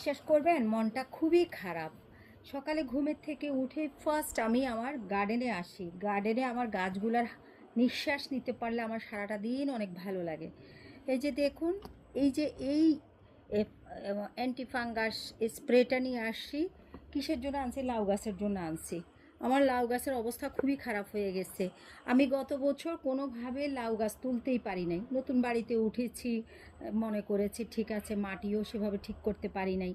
বিশ্বাস করবেন, মনটা খুবই খারাপ। সকালে ঘুমের থেকে উঠে ফার্স্ট আমি আমার গার্ডেনে আসি। গার্ডেনে আমার গাছগুলার নিঃশ্বাস নিতে পারলে আমার সারাটা দিন অনেক ভালো লাগে। এই যে দেখুন, এই যে এই অ্যান্টিফাঙ্গাস স্প্রেটা নিয়ে আসছি কিসের জন্য আনছি? লাউ গাছের জন্য আনছি। আমার লাউ গাছের অবস্থা খুবই খারাপ হয়ে গেছে। আমি গত বছর কোনোভাবে লাউ গাছ তুলতেই পারি নাই। নতুন বাড়িতে উঠেছি, মনে করেছি, ঠিক আছে, মাটিও সেভাবে ঠিক করতে পারি নাই।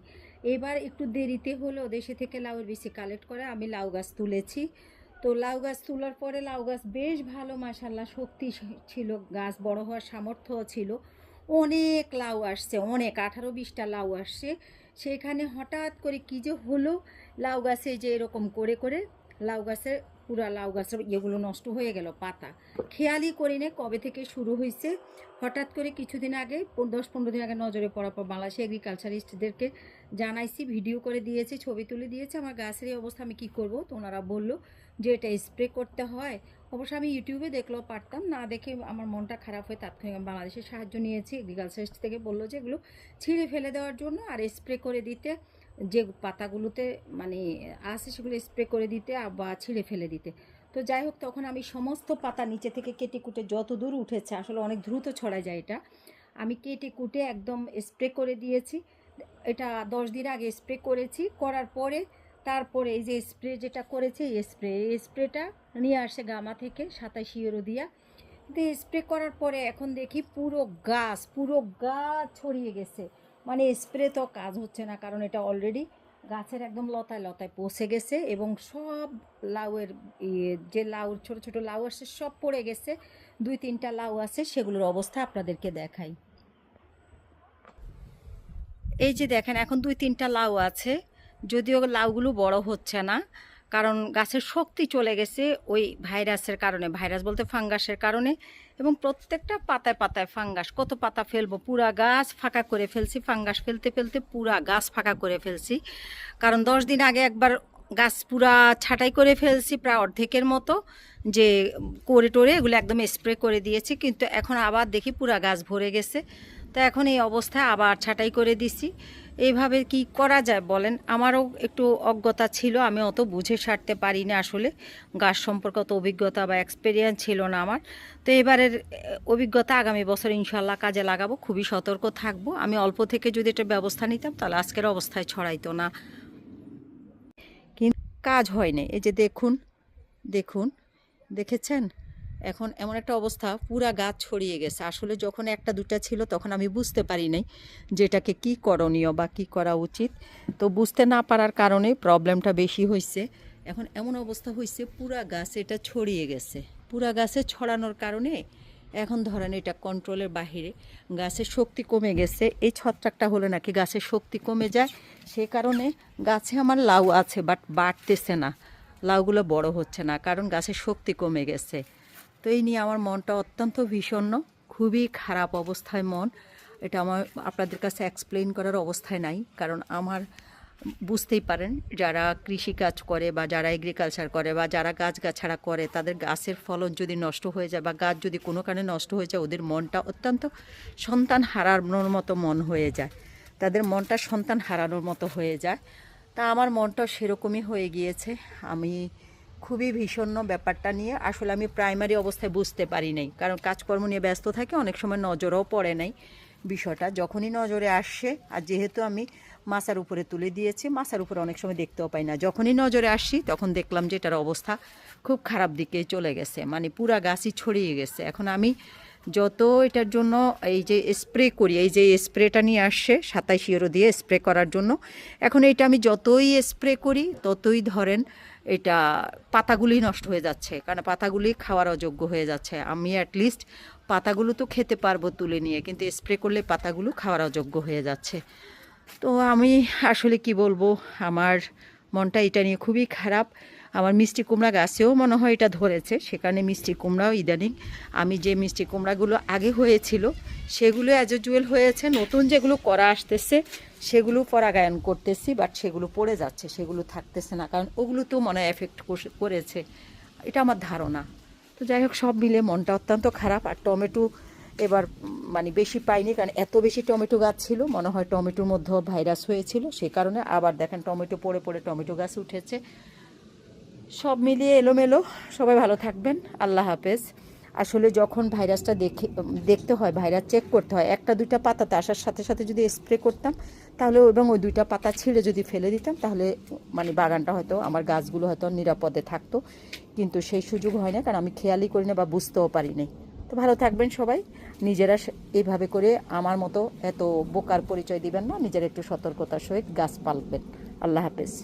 এবার একটু দেরিতে হলেও দেশে থেকে লাউয়ের বেশি কালেক্ট করে, আমি লাউ গাছ তুলেছি। তো লাউ গাছ তোলার পরে লাউ গাছ বেশ ভালো মাসাল্লাহ শক্তি ছিল, গাছ বড় হওয়ার সামর্থ্য ছিল। অনেক লাউ আসছে, অনেক, আঠারো বিশটা লাউ আসছে। সেখানে হঠাৎ করে কী যে হলো, লাউ গাছে যে এরকম করে করে লাউ গাছের পুরা লাউ গাছের ইয়েগুলো নষ্ট হয়ে গেল, পাতা। খেয়ালই করি না কবে থেকে শুরু হয়েছে হঠাৎ করে কিছুদিন আগে দশ পনেরো দিন আগে নজরে পড়ার পর বাংলাদেশি এগ্রিকালচারিস্টদেরকে জানাইছি, ভিডিও করে দিয়েছে, ছবি তুলে দিয়েছে, আমার গাছের এই অবস্থা আমি কী করব? তো ওনারা বলল যে, এটা স্প্রে করতে হয়। অবশ্য আমি ইউটিউবে দেখলেও পারতাম, না দেখে আমার মনটা খারাপ হয়ে তাৎক্ষণিক বাংলাদেশের সাহায্য নিয়েছি। এগ্রিকালচারিস্ট থেকে বলল যে, এগুলো ছিঁড়ে ফেলে দেওয়ার জন্য আর স্প্রে করে দিতে যে পাতাগুলোতে মানে আছে সেগুলো স্প্রে করে দিতে বা ছিঁড়ে ফেলে দিতে। তো যাই হোক, তখন আমি সমস্ত পাতা নিচে থেকে কেটে কুটে যত দূর উঠেছে, আসলে অনেক দ্রুত ছড়ায় যায় এটা, আমি কেটে কুটে একদম স্প্রে করে দিয়েছি। এটা দশ দিন আগে স্প্রে করেছি, করার পরে তারপরে এই যে স্প্রে যেটা করেছে স্প্রে এই স্প্রেটা নিয়ে আসে গামা থেকে সাতাশ ইউরো দিয়া। কিন্তু স্প্রে করার পরে এখন দেখি পুরো গাছ পুরো গাছ ছড়িয়ে গেছে। মানে স্প্রে তো কাজ হচ্ছে না, কারণ এটা অলরেডি গাছের একদম লতায় লতায় পচে গেছে এবং সব লাউয়ের ইয়ে যে লাউ, ছোট ছোট লাউ আসছে সব পড়ে গেছে। দুই তিনটা লাউ আছে, সেগুলোর অবস্থা আপনাদেরকে দেখাই। এই যে দেখেন, এখন দুই তিনটা লাউ আছে, যদিও লাউগুলো বড় হচ্ছে না কারণ গাছের শক্তি চলে গেছে ওই ভাইরাসের কারণে, ভাইরাস বলতে ফাঙ্গাসের কারণে। এবং প্রত্যেকটা পাতায় পাতায় ফাঙ্গাস, কত পাতা ফেলব? পুরা গাছ ফাঁকা করে ফেলছি, ফাঙ্গাস ফেলতে ফেলতে পুরা গাছ ফাঁকা করে ফেলছি। কারণ দশ দিন আগে একবার গাছ পুরা ছাঁটাই করে ফেলছি প্রায় অর্ধেকের মতো, যে করে টোরে এগুলো একদম স্প্রে করে দিয়েছি। কিন্তু এখন আবার দেখি পুরা গাছ ভরে গেছে। তো এখন এই অবস্থায় আবার ছাঁটাই করে দিছি। এইভাবে কি করা যায় বলেন? আমারও একটু অজ্ঞতা ছিল, আমি অত বুঝে সারতে পারি না আসলে। গাছ সম্পর্কে অত অভিজ্ঞতা বা এক্সপেরিয়েন্স ছিল না আমার। তো এবারের অভিজ্ঞতা আগামী বছর ইনশাল্লাহ কাজে লাগাবো, খুবই সতর্ক থাকব। আমি অল্প থেকে যদি এটা ব্যবস্থা নিতাম, তাহলে আজকের অবস্থায় ছড়াইতো না। কিন্তু কাজ হয়নি। এই যে দেখুন দেখুন, দেখেছেন? এখন এমন একটা অবস্থা, পুরা গাছ ছড়িয়ে গেছে। আসলে যখন একটা দুটা ছিল তখন আমি বুঝতে পারি নাই যে এটাকে কী করণীয় বা কী করা উচিত। তো বুঝতে না পারার কারণে প্রবলেমটা বেশি হয়েছে এখন এমন অবস্থা হয়েছে পুরা গাছ এটা ছড়িয়ে গেছে। পুরা গাছে ছড়ানোর কারণে এখন ধরেন এটা কন্ট্রোলের বাহিরে গাছের শক্তি কমে গেছে। এই ছত্রাকটা হলে নাকি গাছের শক্তি কমে যায়। সে কারণে গাছে আমার লাউ আছে বাট বাড়তেছে না। লাউগুলো বড় হচ্ছে না, কারণ গাছের শক্তি কমে গেছে। তো এই নিয়ে আমার মনটা অত্যন্ত ভীষণ খুবই খারাপ অবস্থায় মন। এটা আমার, আপনাদের কাছে এক্সপ্লেন করার অবস্থায় নাই, কারণ আমার বুঝতেই পারেন, যারা কৃষি কাজ করে বা যারা এগ্রিকালচার করে বা যারা গাছগাছাড়া করে, তাদের গাছের ফলন যদি নষ্ট হয়ে যায় বা গাছ যদি কোনো কারণে নষ্ট হয়ে যায়, ওদের মনটা অত্যন্ত সন্তান হারানোর মতো মন হয়ে যায়। তাদের মনটা সন্তান হারানোর মতো হয়ে যায়। তা আমার মনটাও সেরকমই হয়ে গিয়েছে। আমি খুবই ভীষণ ব্যাপারটা নিয়ে আসলে আমি প্রাইমারি অবস্থায় বুঝতে পারি নাই। কারণ কাজকর্ম নিয়ে ব্যস্ত থাকে, অনেক সময় নজরও পড়ে নাই বিষয়টা। যখনই নজরে আসছে আর যেহেতু আমি মাছার উপরে তুলে দিয়েছি মাছার উপরে অনেক সময় দেখতেও পাই না। যখনই নজরে আসছি তখন দেখলাম যে এটার অবস্থা খুব খারাপ দিকে চলে গেছে। মানে পুরা গাছই ছড়িয়ে গেছে। এখন আমি যত এটার জন্য এই যে স্প্রে করি, এই যে স্প্রেটা নিয়ে আসছে সাতাইশ ইউরো দিয়ে স্প্রে করার জন্য, এখন এটা আমি যতই স্প্রে করি, ততই ধরেন এটা পাতাগুলি নষ্ট হয়ে যাচ্ছে, কারণ পাতাগুলি খাওয়ার অযোগ্য হয়ে যাচ্ছে। আমি অ্যাটলিস্ট পাতাগুলো তো খেতে পারব তুলে নিয়ে, কিন্তু স্প্রে করলে পাতাগুলো খাওয়ার অযোগ্য হয়ে যাচ্ছে। তো আমি আসলে কি বলব, আমার মনটা এটা নিয়ে খুবই খারাপ। আমার মিষ্টি কুমড়া গাছেও মনে হয় এটা ধরেছে সেখানে মিষ্টি কুমড়াও ইদানিং। আমি যে মিষ্টি কুমড়াগুলো আগে হয়েছিল, সেগুলো অ্যাজ ইউজুয়াল হয়েছে, নতুন যেগুলো করা আসতেছে, সেগুলো পরাগায়ন করতেছি বাট সেগুলো পড়ে যাচ্ছে, সেগুলো থাকতেছে না, কারণ ওগুলো তো মনে হয় এফেক্ট করেছে। এটা আমার ধারণা। তো যাই হোক, সব মিলে মনটা অত্যন্ত খারাপ, আর টমেটো এবার মানে বেশি পাইনি, কারণ এত বেশি টমেটো গাছ ছিল, মনে হয় টমেটোর মধ্যেও ভাইরাস হয়েছিল, সে কারণে আবার দেখেন টমেটো পড়ে পড়ে টমেটো গাছ উঠেছে। সব মিলিয়ে এলোমেলো। সবাই ভালো থাকবেন। আল্লাহ হাফেজ। আসলে যখন ভাইরাসটা দেখে, দেখতে হয়, ভাইরাস চেক করতে হয়, একটা দুইটা পাতাতে আসার সাথে সাথে যদি স্প্রে করতাম, তাহলে এবং ওই দুইটা পাতা ছিঁড়ে যদি ফেলে দিতাম, তাহলে মানে বাগানটা হয়তো, আমার গাছগুলো হয়তো নিরাপদে থাকতো। কিন্তু সেই সুযোগ হয় না, কারণ আমি খেয়ালই করি না বা বুঝতেও পারি নাই। তো ভালো থাকবেন সবাই। নিজেরা এইভাবে করে আমার মতো এত বোকার পরিচয় দিবেন না। নিজেরা একটু সতর্কতার সহিত গাছ পালবেন। আল্লাহ হাফেজ।